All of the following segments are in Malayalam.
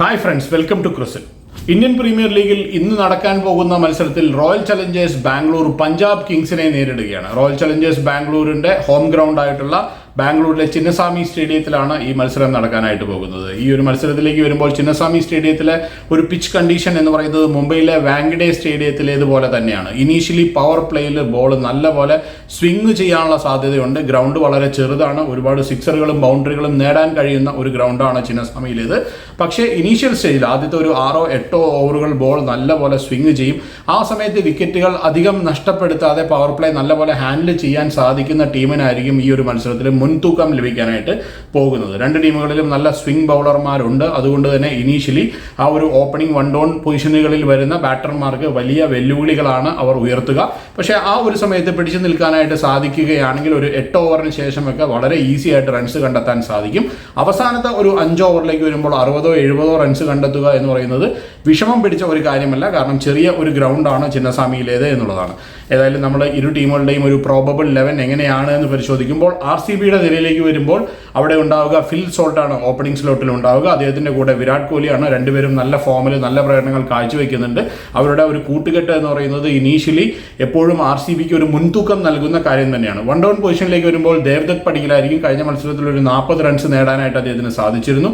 ഹായ് ഫ്രണ്ട്സ് വെൽക്കം ടു ക്രിസിൽ ഇന്ത്യൻ പ്രീമിയർ ലീഗിൽ ഇന്ന് നടക്കാൻ പോകുന്ന മത്സരത്തിൽ റോയൽ ചലഞ്ചേഴ്സ് ബാംഗ്ലൂർ പഞ്ചാബ് കിങ്സിനെ നേരിടുകയാണ്. റോയൽ ചലഞ്ചേഴ്സ് ബാംഗ്ലൂരിന്റെ ഹോം ഗ്രൗണ്ട് ആയിട്ടുള്ള ബാംഗ്ലൂരിലെ ചിന്നസ്വാമി സ്റ്റേഡിയത്തിലാണ് ഈ മത്സരം നടക്കാനായിട്ട് പോകുന്നത്. ഈ ഒരു മത്സരത്തിലേക്ക് വരുമ്പോൾ ചിന്നസ്വാമി സ്റ്റേഡിയത്തിലെ ഒരു പിച്ച് കണ്ടീഷൻ എന്ന് പറയുന്നത് മുംബൈയിലെ വാങ്കഡേ സ്റ്റേഡിയത്തിലേതുപോലെ തന്നെയാണ്. ഇനീഷ്യലി പവർ പ്ലേയിൽ ബോൾ നല്ലപോലെ സ്വിംഗ് ചെയ്യാനുള്ള സാധ്യതയുണ്ട്. ഗ്രൗണ്ട് വളരെ ചെറുതാണ്. ഒരുപാട് സിക്സറുകളും ബൗണ്ടറികളും നേടാൻ കഴിയുന്ന ഒരു ഗ്രൗണ്ടാണ് ചിന്നസ്വാമിയിലേത്. പക്ഷേ ഇനീഷ്യൽ സ്റ്റേജിൽ ആദ്യത്തെ ഒരു ആറോ എട്ടോ ഓവറുകൾ ബോൾ നല്ലപോലെ സ്വിംഗ് ചെയ്യും. ആ സമയത്ത് വിക്കറ്റുകൾ അധികം നഷ്ടപ്പെടുത്താതെ പവർ പ്ലേ നല്ലപോലെ ഹാൻഡിൽ ചെയ്യാൻ സാധിക്കുന്ന ടീമിനായിരിക്കും ഈ ഒരു മത്സരത്തിൽ മുൻതൂക്കം ലഭിക്കാനായിട്ട് പോകുന്നത്. രണ്ട് ടീമുകളിലും നല്ല സ്വിംഗ് ബൗളർമാരുണ്ട് അതുകൊണ്ട് തന്നെ ഇനീഷ്യലി ആ ഒരു ഓപ്പണിംഗ് വൺ ഡൗൺ പൊസിഷനുകളിൽ വരുന്ന ബാറ്റർമാർക്ക് വലിയ വെല്ലുവിളികളാണ് അവർ ഉയർത്തുക. പക്ഷേ ആ ഒരു സമയത്ത് പിടിച്ചു നിൽക്കാനായിട്ട് സാധിക്കുകയാണെങ്കിൽ ഒരു എട്ട് ഓവറിന് ശേഷമൊക്കെ വളരെ ഈസി ആയിട്ട് റൺസ് കണ്ടെത്താൻ സാധിക്കും. അവസാനത്തെ ഒരു അഞ്ച് ഓവറിലേക്ക് വരുമ്പോൾ അറുപതോ എഴുപതോ റൺസ് കണ്ടെത്തുക എന്ന് പറയുന്നത് വിഷമം പിടിച്ച ഒരു കാര്യമല്ല കാരണം ചെറിയ ഒരു ഗ്രൗണ്ടാണ് ചിന്നസ്വാമിയിലേത് എന്നുള്ളതാണ്. ഏതായാലും നമ്മൾ ഇരു ടീമുകളുടെയും ഒരു പ്രോബബിൾ ലെവൻ എങ്ങനെയാണ് എന്ന് പരിശോധിക്കുമ്പോൾ ആർ സി ബിയുടെ നിരയിലേക്ക് വരുമ്പോൾ അവിടെ ഉണ്ടാവുക ഫിൽ സോൾട്ടാണ് ഓപ്പണിംഗ് സ്ലോട്ടിൽ ഉണ്ടാവുക. അദ്ദേഹത്തിന്റെ കൂടെ വിരാട് കോഹ്ലിയാണ് രണ്ടുപേരും നല്ല ഫോമിൽ നല്ല പ്രകടനങ്ങൾ കാഴ്ചവെക്കുന്നുണ്ട്. അവരുടെ ഒരു കൂട്ടുകെട്ട് എന്ന് പറയുന്നത് ഇനീഷ്യലി എപ്പോഴും ആർ സി ബിക്ക് ഒരു മുൻതൂക്കം നൽകുന്ന കാര്യം തന്നെയാണ്. വൺ ഡൗൺ പൊസിഷനിലേക്ക് വരുമ്പോൾ ദേവ്ദത്ത് പടിക്കലായിരിക്കും കഴിഞ്ഞ മത്സരത്തിൽ ഒരു നാൽപ്പത് റൺസ് നേടാനായിട്ട് അദ്ദേഹത്തിന് സാധിച്ചിരുന്നു.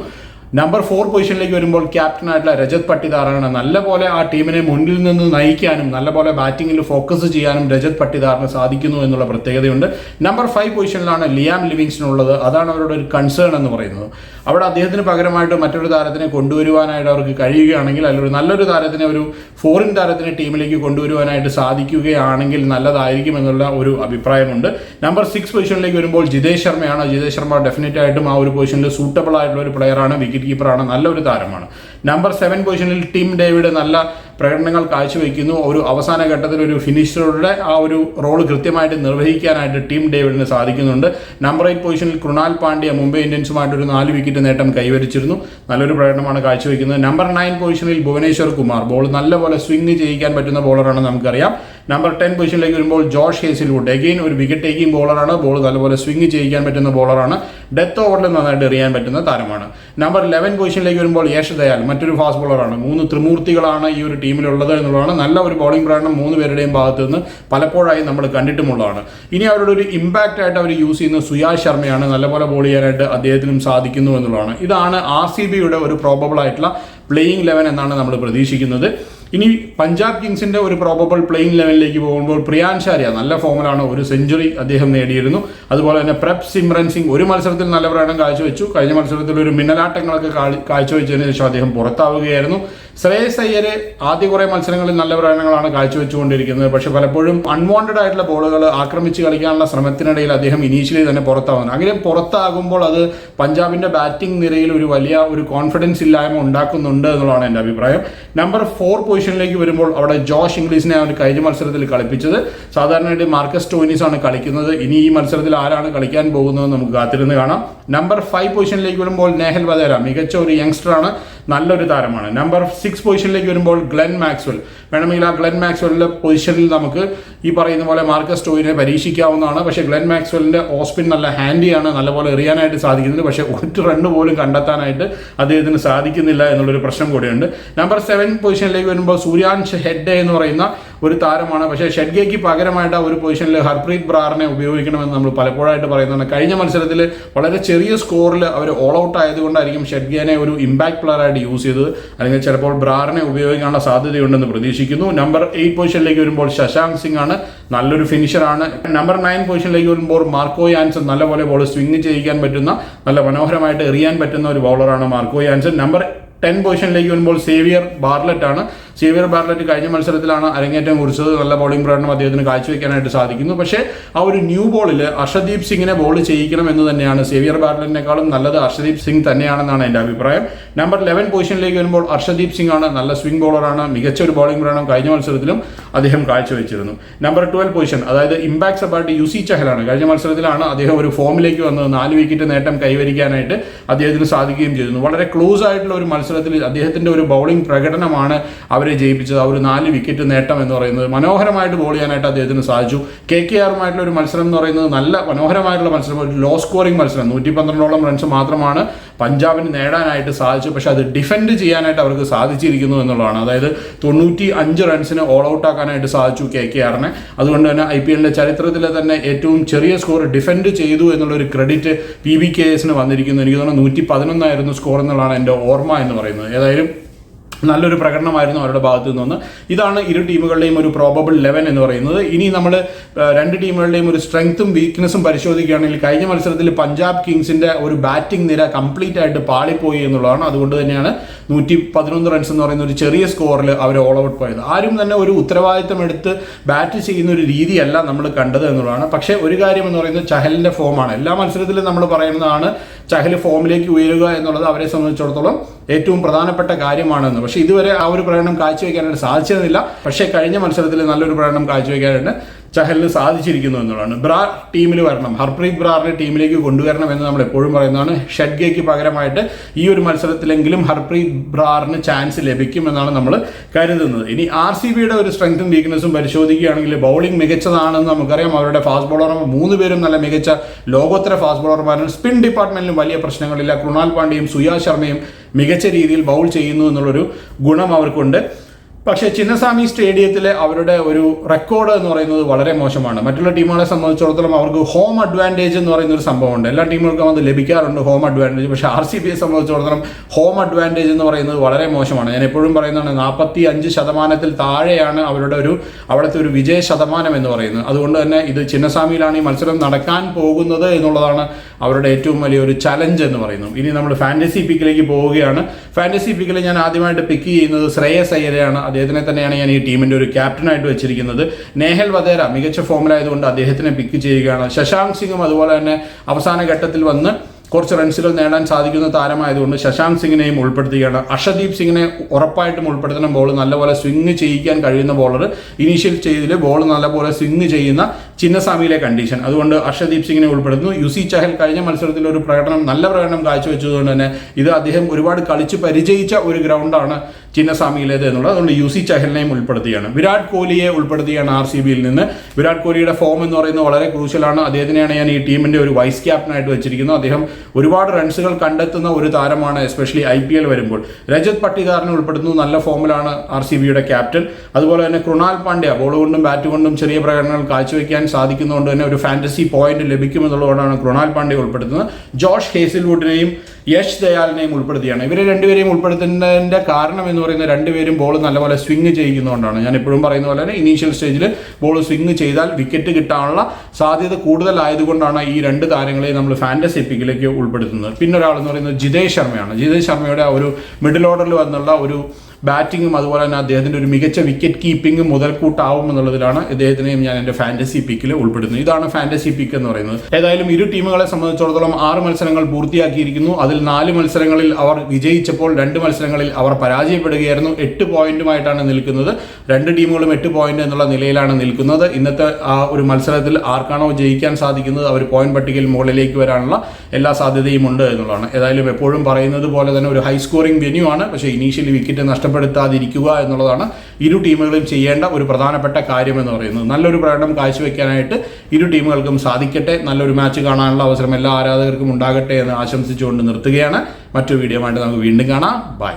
നമ്പർ ഫോർ പൊസിഷനിലേക്ക് വരുമ്പോൾ ക്യാപ്റ്റനായിട്ടുള്ള രജത് പട്ടിദാറാണ്. നല്ലപോലെ ആ ടീമിനെ മുന്നിൽ നിന്ന് നയിക്കാനും നല്ലപോലെ ബാറ്റിങ്ങിൽ ഫോക്കസ് ചെയ്യാനും രജത് പട്ടിദാറിന് സാധിക്കുന്നു എന്നുള്ള പ്രത്യേകതയുണ്ട്. നമ്പർ ഫൈവ് പൊസിഷനിലാണ് ലിയാം ലിവിങ്സ്റ്റൺ ഉള്ളത്. അതാണ് അവരുടെ ഒരു കൺസേൺ എന്ന് പറയുന്നത്. അവിടെ അദ്ദേഹത്തിന് പകരമായിട്ട് മറ്റൊരു താരത്തിനെ കൊണ്ടുവരുവാനായിട്ട് അവർക്ക് കഴിയുകയാണെങ്കിൽ അല്ലെങ്കിൽ നല്ലൊരു താരത്തിനെ ഒരു ഫോറിൻ താരത്തിനെ ടീമിലേക്ക് കൊണ്ടുവരുവാനായിട്ട് സാധിക്കുകയാണെങ്കിൽ നല്ലതായിരിക്കും എന്നുള്ള ഒരു അഭിപ്രായമുണ്ട്. നമ്പർ സിക്സ് പൊസിഷനിലേക്ക് വരുമ്പോൾ ജിതേഷ് ശർമ്മയാണ്. ജിതേഷ് ശർമ്മ ഡെഫിനറ്റ് ആയിട്ടും ആ ഒരു പൊസിഷനിൽ സൂട്ടബിൾ ആയിട്ടുള്ള ഒരു പ്ലെയറാണ് വിക്കറ്റ് കീപ്പറാണ് നല്ലൊരു താരമാണ്. നമ്പർ സെവൻ പൊസിഷനിൽ ടീം ഡേവിഡ് നല്ല പ്രകടനങ്ങൾ കാഴ്ചവെക്കുന്നു. ഒരു അവസാന ഘട്ടത്തിൽ ഒരു ഫിനിഷറുടെ ആ ഒരു റോൾ കൃത്യമായിട്ട് നിർവഹിക്കാനായിട്ട് ടീം ഡേവിഡിന് സാധിക്കുന്നുണ്ട്. നമ്പർ എയ്റ്റ് പൊസിഷനിൽ കൃണാൽ പാണ്ഡ്യ മുംബൈ ഇന്ത്യൻസുമായിട്ട് ഒരു നാല് വിക്കറ്റ് നേട്ടം കൈവരിച്ചിരുന്നു. നല്ലൊരു പ്രകടനമാണ് കാഴ്ചവെക്കുന്നത്. നമ്പർ നയൻ പൊസിഷനിൽ ഭുവനേശ്വർ കുമാർ. ബോൾ നല്ലപോലെ സ്വിംഗ് ചെയ്യിക്കാൻ പറ്റുന്ന ബോളറാണ് നമുക്കറിയാം. നമ്പർ ടെൻ പൊസിഷനിലേക്ക് വരുമ്പോൾ ജോഷ് ഹേസിൽവുഡ് അഗെയിൻ ഒരു വിക്കറ്റ് ടേക്കിംഗ് ബോളറാണ് ബോൾ നല്ലപോലെ സ്വിംഗ് ചെയ്യിക്കാൻ പറ്റുന്ന ബോളറാണ് ഡെത്ത് ഓവറിൽ നന്നായിട്ട് എറിയാൻ പറ്റുന്ന താരമാണ്. നമ്പർ ലെവൻ പൊസിഷനിലേക്ക് വരുമ്പോൾ യേശ് ദയാൽ മറ്റൊരു ഫാസ്റ്റ് ബോളറാണ് മൂന്ന് ത്രിമൂർത്തികളാണ് ഈ ഒരു ടീമിലുള്ളത് എന്നുള്ളതാണ്. നല്ല ഒരു ബോളിംഗ് പ്രകടനം മൂന്ന് പേരുടെയും ഭാഗത്തു നിന്ന് പലപ്പോഴായി നമ്മൾ കണ്ടിട്ടുമുള്ളതാണ്. ഇനി അവരുടെ ഒരു ഇമ്പാക്റ്റ് ആയിട്ട് അവർ യൂസ് ചെയ്യുന്ന സുയാഷ് ശർമ്മയാണ്. നല്ലപോലെ ബോൾ ചെയ്യാനായിട്ട് അദ്ദേഹത്തിനും സാധിക്കുന്നു എന്നുള്ളതാണ്. ഇതാണ് ആർ സി ബിയുടെ ഒരു പ്രോബബിൾ ആയിട്ടുള്ള പ്ലേയിങ് ലെവൻ എന്നാണ് നമ്മൾ പ്രതീക്ഷിക്കുന്നത്. ഇനി പഞ്ചാബ് കിങ്സിന്റെ ഒരു പ്രോബബിൾ പ്ലേയിങ് ലെവലിലേക്ക് പോകുമ്പോൾ പ്രിയാൻ ഷാരിയ നല്ല ഫോമിലാണ് ഒരു സെഞ്ചുറി അദ്ദേഹം നേടിയിരുന്നു. അതുപോലെ തന്നെ പ്രപ് സിമ്രൻ സിംഗ് ഒരു മത്സരത്തിൽ നല്ല പ്രകടനം കാഴ്ചവെച്ചു. കഴിഞ്ഞ മത്സരത്തിൽ ഒരു മിന്നലാട്ടങ്ങളൊക്കെ കാഴ്- കാഴ്ചവെച്ചതിന് ശേഷം അദ്ദേഹം പുറത്താവുകയായിരുന്നു. ശ്രേയസ് അയ്യർ ആദ്യ കുറേ മത്സരങ്ങളിൽ നല്ല പ്രകടനങ്ങളാണ് കാഴ്ചവെച്ചുകൊണ്ടിരിക്കുന്നത്. പക്ഷെ പലപ്പോഴും അൺവാണ്ടഡ് ആയിട്ടുള്ള ബോളുകൾ ആക്രമിച്ച് കളിക്കാനുള്ള ശ്രമത്തിനിടയിൽ അദ്ദേഹം ഇനീഷ്യലി തന്നെ പുറത്താവുന്നു. അങ്ങനെ പുറത്താകുമ്പോൾ അത് പഞ്ചാബിന്റെ ബാറ്റിംഗ് നിരയിൽ ഒരു വലിയ ഒരു കോൺഫിഡൻസ് ഇല്ലായ്മ ഉണ്ടാക്കുന്നുണ്ട് എന്നുള്ളതാണ് എന്റെ അഭിപ്രായം. നമ്പർ ഫോർ പൊസിഷനിലേക്ക് വരുമ്പോൾ അവിടെ ജോഷ് ഇംഗ്ലീഷിനെ അവൻ കഴിഞ്ഞ മത്സരത്തിൽ കളിപ്പിച്ചത്. സാധാരണയായിട്ട് മാർക്കസ് ടോയിനിസ് ആണ് കളിക്കുന്നത്. ഇനി ഈ മത്സരത്തിൽ ആരാണ് കളിക്കാൻ പോകുന്നത് നമുക്ക് കാത്തിരുന്ന് കാണാം. നമ്പർ ഫൈവ് പൊസിഷനിലേക്ക് വരുമ്പോൾ നെഹൽ വധേര മികച്ച ഒരു യങ്സ്റ്ററാണ് നല്ലൊരു താരമാണ്. നമ്പർ സിക്സ് പൊസിഷനിലേക്ക് വരുമ്പോൾ ഗ്ലെൻ മാക്സ്വൽ വേണമെങ്കിൽ ആ ഗ്ലെൻ മാക്സ്വലിന്റെ പൊസിഷനിൽ നമുക്ക് ഈ പറയുന്ന പോലെ മാർക്കസ് ടോയിനെ പരീക്ഷിക്കാവുന്നതാണ്. പക്ഷേ ഗ്ലെൻ മാക്സ്വെല്ലിന്റെ ഓസ്പിൻ നല്ല ഹാൻഡിയാണ് നല്ലപോലെ എറിയാനായിട്ട് സാധിക്കുന്നുണ്ട്. പക്ഷേ ഒറ്റ റണ്ണ് പോലും കണ്ടെത്താനായിട്ട് അദ്ദേഹത്തിന് സാധിക്കുന്നില്ല എന്നുള്ളൊരു പ്രശ്നം കൂടിയുണ്ട്. നമ്പർ സെവൻ പൊസിഷനിലേക്ക് വരുമ്പോൾ സൂര്യാൻഷ് ഹെഡ് എന്ന് പറയുന്ന ഒരു താരമാണ്. പക്ഷേ ഷെഡ്ഗയ്ക്ക് പകരമായിട്ട് ആ ഒരു പൊസിഷനിൽ ഹർപ്രീത് ബ്രാറിനെ ഉപയോഗിക്കണമെന്ന് നമ്മൾ പലപ്പോഴായിട്ട് പറയുന്നതാണ്. കഴിഞ്ഞ മത്സരത്തിൽ വളരെ ചെറിയ സ്കോറിൽ അവർ ഓൾ ഔട്ട് ആയതുകൊണ്ടായിരിക്കും ഷെഡ്ഗേനെ ഒരു ഇമ്പാക്ട് പ്ലെയർ ആയിട്ട് യൂസ് ചെയ്തത്. അല്ലെങ്കിൽ ചിലപ്പോൾ ബ്രാറിനെ ഉപയോഗിക്കാനുള്ള സാധ്യതയുണ്ടെന്ന് പ്രതീക്ഷിക്കുന്നു. നമ്പർ എയ്റ്റ് പൊസിഷനിലേക്ക് വരുമ്പോൾ ശശാങ്ക് സിംഗ് ആണ്. നല്ലൊരു ഫിനിഷറാണ് നമ്പർ നയൻ പൊസിഷനിലേക്ക് വരുമ്പോൾ മാർക്കോ യാൻസൺ നല്ലപോലെ ബോൾ സ്വിംഗ് ചെയ്യിക്കാൻ പറ്റുന്ന നല്ല മനോഹരമായിട്ട് എറിയാൻ പറ്റുന്ന ഒരു ബോളറാണ് മാർക്കോ യാൻസൺ. നമ്പർ ടെൻ പൊസിഷനിലേക്ക് വരുമ്പോൾ സേവിയർ ബാർലറ്റ് ആണ്. സേവിയർ ബാർലറ്റ് കഴിഞ്ഞ മത്സരത്തിലാണ് അരങ്ങേറ്റം കുറിച്ചത്. നല്ല ബോളിംഗ് പ്രകടനം അദ്ദേഹത്തിന് കാഴ്ചവെക്കാനായിട്ട് സാധിക്കുന്നു. പക്ഷേ ആ ഒരു ന്യൂ ബോളിൽ അർഷദീപ് സിംഗിനെ ബോൾ ചെയ്യിക്കണം എന്ന് തന്നെയാണ് സേവിയർ ബാർലറ്റിനേക്കാളും നല്ലത് അർഷദീപ് സിംഗ് തന്നെയാണെന്നാണ് എന്റെ അഭിപ്രായം. നമ്പർ ലെവൻ പൊസിഷനിലേക്ക് വരുമ്പോൾ അർഷദീപ് സിംഗ് ആണ് നല്ല സ്വിംഗ് ബോളറാണ് മികച്ച ഒരു ബോളിംഗ് പ്രകടനം കഴിഞ്ഞ മത്സരത്തിലും അദ്ദേഹം കാഴ്ചവെച്ചിരുന്നു. നമ്പർ ട്വൽവ് പൊസിഷൻ അതായത് ഇമ്പാക്ട് യു സി ചഹലാണ്. കഴിഞ്ഞ മത്സരത്തിലാണ് അദ്ദേഹം ഒരു ഫോമിലേക്ക് വന്നത്. നാല് വിക്കറ്റ് നേട്ടം കൈവരിക്കാനായിട്ട് അദ്ദേഹത്തിന് സാധിക്കുകയും ചെയ്തിരുന്നു. വളരെ ക്ലോസ് ആയിട്ടുള്ള ഒരു മത്സരത്തിൽ അദ്ദേഹത്തിന്റെ ഒരു ബൗളിംഗ് പ്രകടനമാണ് അവരെ അവരെ ജയിപ്പിച്ചത് ആ ഒരു നാല് വിക്കറ്റ് നേട്ടം എന്ന് പറയുന്നത് മനോഹരമായിട്ട് ബോൾ ചെയ്യാനായിട്ട് അദ്ദേഹത്തിന് സാധിച്ചു. കെ കെ ആറുമായിട്ടുള്ള ഒരു മത്സരം എന്ന് പറയുന്നത് നല്ല മനോഹരമായിട്ടുള്ള മത്സരം ഒരു ലോ സ്കോറിംഗ് മത്സരം. നൂറ്റി പന്ത്രണ്ടോളം റൺസ് മാത്രമാണ് പഞ്ചാബിന് നേടാനായിട്ട് സാധിച്ചു പക്ഷെ അത് ഡിഫെൻഡ് ചെയ്യാനായിട്ട് അവർക്ക് സാധിച്ചിരിക്കുന്നു എന്നുള്ളതാണ്. അതായത് തൊണ്ണൂറ്റി അഞ്ച് റൺസിന് ഓൾ ഔട്ട് ആക്കാനായിട്ട് സാധിച്ചു കെ കെ ആറിനെ അതുകൊണ്ട് തന്നെ ഐ പി എല്ലിന്റെ ചരിത്രത്തിലെ തന്നെ ഏറ്റവും ചെറിയ സ്കോർ ഡിഫെൻഡ് ചെയ്തു എന്നുള്ള ഒരു ക്രെഡിറ്റ് പി ബി കെ എസിന് വന്നിരിക്കുന്നു. എനിക്ക് തോന്നുന്നു നൂറ്റി പതിനൊന്നായിരുന്നു സ്കോർ എന്നുള്ളതാണ് എന്റെ ഓർമ്മ എന്ന് പറയുന്നത്. ഏതായാലും നല്ലൊരു പ്രകടനമായിരുന്നു അവരുടെ ഭാഗത്തു നിന്ന്. ഇതാണ് ഇരു ടീമുകളുടെയും ഒരു പ്രോബബിൾ ലെവൻ എന്ന് പറയുന്നത്. ഇനി നമ്മൾ രണ്ട് ടീമുകളുടെയും ഒരു സ്ട്രെങ്ത്തും വീക്ക്നെസ്സും പരിശോധിക്കുകയാണെങ്കിൽ കഴിഞ്ഞ മത്സരത്തിൽ പഞ്ചാബ് കിങ്സിന്റെ ഒരു ബാറ്റിംഗ് നിര കംപ്ലീറ്റ് ആയിട്ട് പാളിപ്പോയി എന്നുള്ളതാണ്. അതുകൊണ്ട് തന്നെയാണ് നൂറ്റി പതിനൊന്ന് റൺസ് എന്ന് പറയുന്ന ഒരു ചെറിയ സ്കോറിൽ അവർ ഓൾ ഔട്ട് പോയത്. ആരും തന്നെ ഒരു ഉത്തരവാദിത്തം എടുത്ത് ബാറ്റ് ചെയ്യുന്ന ഒരു രീതിയല്ല നമ്മൾ കണ്ടത് എന്നുള്ളതാണ്. പക്ഷേ ഒരു കാര്യം എന്ന് പറയുന്നത് ചഹലിന്റെ ഫോമാണ് എല്ലാ മത്സരത്തിലും നമ്മൾ പറയുന്നതാണ് ചഹൽ ഫോമിലേക്ക് ഉയരുക എന്നുള്ളത് അവരെ സംബന്ധിച്ചിടത്തോളം ഏറ്റവും പ്രധാനപ്പെട്ട കാര്യമാണെന്ന്. പക്ഷേ ഇതുവരെ ആ ഒരു പ്രകടനം കാഴ്ചവെക്കാനായിട്ട് സാധിച്ചതില്ല പക്ഷേ കഴിഞ്ഞ മത്സരത്തിൽ നല്ലൊരു പ്രകടനം കാഴ്ചവെക്കാനായിട്ട് ചഹലിന് സാധിച്ചിരിക്കുന്നു എന്നുള്ളതാണ്. ബ്രാർ ടീമിൽ വരണം. ഹർപ്രീത് ബ്രാറിനെ ടീമിലേക്ക് കൊണ്ടുവരണം എന്ന് നമ്മൾ എപ്പോഴും പറയുന്നതാണ്. ഷഡ്ഗയ്ക്ക് പകരമായിട്ട് ഈ ഒരു മത്സരത്തിലെങ്കിലും ഹർപ്രീത് ബ്രാറിന് ചാൻസ് ലഭിക്കും എന്നാണ് നമ്മൾ കരുതുന്നത്. ഇനി ആർ സി ബിയുടെ ഒരു സ്ട്രെങ്തും വീക്ക്നെസ്സും പരിശോധിക്കുകയാണെങ്കിൽ ബൗളിംഗ് മികച്ചതാണെന്ന് നമുക്കറിയാം. അവരുടെ ഫാസ്റ്റ് ബോളർമാർ മൂന്ന് പേരും നല്ല മികച്ച ലോകോത്തര ഫാസ്റ്റ് ബോളർമാരാണ് സ്പിൻ ഡിപ്പാർട്ട്മെന്റിലും വലിയ പ്രശ്നങ്ങളില്ല. കൃണാൽ പാണ്ഡ്യയും സുയാ ശർമ്മയും മികച്ച രീതിയിൽ ബൗൾ ചെയ്യുന്നു എന്നുള്ളൊരു ഗുണം അവർക്കുണ്ട്. പക്ഷേ ചിന്നസ്വാമി സ്റ്റേഡിയത്തിലെ അവരുടെ ഒരു റെക്കോർഡ് എന്ന് പറയുന്നത് വളരെ മോശമാണ്. മറ്റുള്ള ടീമുകളെ സംബന്ധിച്ചിടത്തോളം അവർക്ക് ഹോം അഡ്വാന്റേജ് എന്ന് പറയുന്ന ഒരു സംഭവമുണ്ട്. എല്ലാ ടീമുകൾക്കും അത് ലഭിക്കാറുണ്ട് ഹോം അഡ്വാന്റേജ് പക്ഷേ ആർ സി ബിയെ സംബന്ധിച്ചിടത്തോളം ഹോം അഡ്വാന്റേജ് എന്ന് പറയുന്നത് വളരെ മോശമാണ്. ഞാൻ എപ്പോഴും പറയുന്നതാണ് നാൽപ്പത്തി അഞ്ച് ശതമാനത്തിൽ താഴെയാണ് അവരുടെ ഒരു അവിടുത്തെ ഒരു വിജയ ശതമാനം എന്ന് പറയുന്നത്. അതുകൊണ്ട് തന്നെ ഇത് ചിന്നസ്വാമിയിലാണ് ഈ മത്സരം നടക്കാൻ പോകുന്നത് എന്നുള്ളതാണ് അവരുടെ ഏറ്റവും വലിയ ഒരു ചലഞ്ച് എന്ന് പറയുന്നത്. ഇനി നമ്മൾ ഫാന്റസി പിക്കിലേക്ക് പോവുകയാണ്. ഫാന്റസി പിക്കിൽ ഞാൻ ആദ്യമായിട്ട് പിക്ക് ചെയ്യുന്നത് ശ്രേയസ് അയ്യരെയാണ്. അദ്ദേഹത്തിനെ തന്നെയാണ് ഞാൻ ഈ ടീമിന്റെ ഒരു ക്യാപ്റ്റനായിട്ട് വെച്ചിരിക്കുന്നത്. നേഹൽ വധേര മികച്ച ഫോമിലായതുകൊണ്ട് അദ്ദേഹത്തിനെ പിക്ക് ചെയ്യുകയാണ്. ശശാങ്ക് സിംഗും അതുപോലെ തന്നെ അവസാന ഘട്ടത്തിൽ വന്ന് കുറച്ച് റൺസുകൾ നേടാൻ സാധിക്കുന്ന താരമായതുകൊണ്ട് ശശാങ്ക് സിംഗിനെയും ഉൾപ്പെടുത്തുകയാണ്. അഷദീപ് സിംഗിനെ ഉറപ്പായിട്ടും ഉൾപ്പെടുത്തണം. ബോൾ നല്ലപോലെ സ്വിങ് ചെയ്യിക്കാൻ കഴിയുന്ന ബോളർ ഇനീഷ്യൽ ചെയ്തിൽ ബോൾ നല്ലപോലെ സ്വിങ് ചെയ്യുന്ന ചിന്നസ്വാമിയിലെ കണ്ടീഷൻ അതുകൊണ്ട് അർഷദീപ് സിംഗിനെ ഉൾപ്പെടുത്തുന്നു. യുസി ചഹൽ കഴിഞ്ഞ മത്സരത്തിൽ ഒരു പ്രകടനം നല്ല പ്രകടനം കാഴ്ചവെച്ചതുകൊണ്ട് തന്നെ ഇത് അദ്ദേഹം ഒരുപാട് കളിച്ച് പരിചയിച്ച ഒരു ഗ്രൗണ്ടാണ് ചിന്നസ്വാമിയിലേത് എന്നുള്ളത്. അതുകൊണ്ട് യു സി ചഹലിനെയും ഉൾപ്പെടുത്തുകയാണ് വിരാട് കോഹ്ലിയെ ഉൾപ്പെടുത്തുകയാണ് ആർ സി ബിയിൽ നിന്ന്. വിരാട് കോഹ്ലിയുടെ ഫോം എന്ന് പറയുന്നത് വളരെ ക്രൂഷ്യലാണ് അദ്ദേഹത്തിനെയാണ് ഞാൻ ഈ ടീമിന്റെ ഒരു വൈസ് ക്യാപ്റ്റനായിട്ട് വെച്ചിരിക്കുന്നത്. അദ്ദേഹം ഒരുപാട് റൺസുകൾ കണ്ടെത്തുന്ന ഒരു താരമാണ് എസ്പെഷ്യലി ഐ പി എൽ വരുമ്പോൾ. രജത് പട്ടിദാറിനെ ഉൾപ്പെടുത്തുന്നു. നല്ല ഫോമിലാണ് ആർ സി ബിയുടെ ക്യാപ്റ്റൻ അതുപോലെ തന്നെ കൃണാൽ പാണ്ഡ്യ ബോൾ കൊണ്ടും ബാറ്റ് കൊണ്ടും ചെറിയ പ്രകടനങ്ങൾ കാഴ്ചവെക്കാൻ സാധിക്കുന്നതുകൊണ്ട് തന്നെ ഒരു ഫാന്റസി പോയിന്റ് ലഭിക്കുമെന്നുള്ളതുകൊണ്ടാണ് കൃണാൽ പാണ്ഡ്യ ഉൾപ്പെടുത്തുന്നത്. ജോഷ് ഹേസിൽവുഡിനെയും യശ് ദയാലിനെയും ഉൾപ്പെടുത്തിയാണ്. ഇവരെ രണ്ടുപേരെയും ഉൾപ്പെടുത്തുന്നതിന്റെ കാരണം എന്ന് പറയുന്നത് രണ്ടുപേരും ബോൾ നല്ലപോലെ സ്വിങ് ചെയ്യുന്നതുകൊണ്ടാണ്. ഞാൻ എപ്പോഴും പറയുന്ന പോലെ തന്നെ ഇനീഷ്യൽ സ്റ്റേജിൽ ബോൾ സ്വിങ് ചെയ്താൽ വിക്കറ്റ് കിട്ടാനുള്ള സാധ്യത കൂടുതലായതുകൊണ്ടാണ് ഈ രണ്ട് താരങ്ങളെ നമ്മൾ ഫാന്റസി പിക്കിലേക്ക് ഉൾപ്പെടുത്തുന്നത്. പിന്നെ ഒരാൾ എന്ന് പറയുന്നത് ജിതേഷ് ശർമ്മയാണ്. ജിതേഷ് ശർമ്മയുടെ ഒരു മിഡിൽ ഓർഡറിൽ വന്നുള്ള ഒരു ബാറ്റിങ്ങും അതുപോലെ തന്നെ അദ്ദേഹത്തിന്റെ ഒരു മികച്ച വിക്കറ്റ് കീപ്പിംഗും മുതൽക്കൂട്ടാവും എന്നുള്ളതിലാണ് ഇദ്ദേഹത്തിനെയും ഞാൻ എന്റെ ഫാന്റസി പിക്കിൽ ഉൾപ്പെടുന്നത് ഇതാണ് ഫാന്റസി പിക്ക് എന്ന് പറയുന്നത്. ഏതായാലും ഇരു ടീമുകളെ സംബന്ധിച്ചിടത്തോളം ആറ് മത്സരങ്ങൾ പൂർത്തിയാക്കിയിരിക്കുന്നു. അതിൽ നാല് മത്സരങ്ങളിൽ അവർ വിജയിച്ചപ്പോൾ രണ്ട് മത്സരങ്ങളിൽ അവർ പരാജയപ്പെടുകയായിരുന്നു. എട്ട് പോയിന്റുമായിട്ടാണ് നിൽക്കുന്നത്. രണ്ട് ടീമുകളും എട്ട് പോയിന്റ് എന്നുള്ള നിലയിലാണ് നിൽക്കുന്നത്. ഇന്നത്തെ ആ ഒരു മത്സരത്തിൽ ആർക്കാണോ ജയിക്കാൻ സാധിക്കുന്നത് അവർ പോയിന്റ് പട്ടികയിൽ മുകളിലേക്ക് വരാനുള്ള എല്ലാ സാധ്യതയും ഉണ്ട് എന്നുള്ളതാണ്. ഏതായാലും എപ്പോഴും പറയുന്നത് പോലെ തന്നെ ഒരു ഹൈ സ്കോറിംഗ് വെന്യൂ ആണ്. പക്ഷേ ഇനീഷ്യലി വിക്കറ്റ് നഷ്ടപ്പെടുത്താതിരിക്കുക എന്നുള്ളതാണ് ഇരു ടീമുകളും ചെയ്യേണ്ട ഒരു പ്രധാനപ്പെട്ട കാര്യം എന്ന് പറയുന്നത്. നല്ലൊരു പ്രകടനം കാഴ്ചവെക്കാനായിട്ട് ഇരു ടീമുകൾക്കും സാധിക്കട്ടെ. നല്ലൊരു മാച്ച് കാണാനുള്ള അവസരം എല്ലാ ആരാധകർക്കും ഉണ്ടാകട്ടെ എന്ന് ആശംസിച്ചുകൊണ്ട് നിർത്തുകയാണ്. മറ്റൊരു വീഡിയോ ആയിട്ട് നമുക്ക് വീണ്ടും കാണാം. ബൈ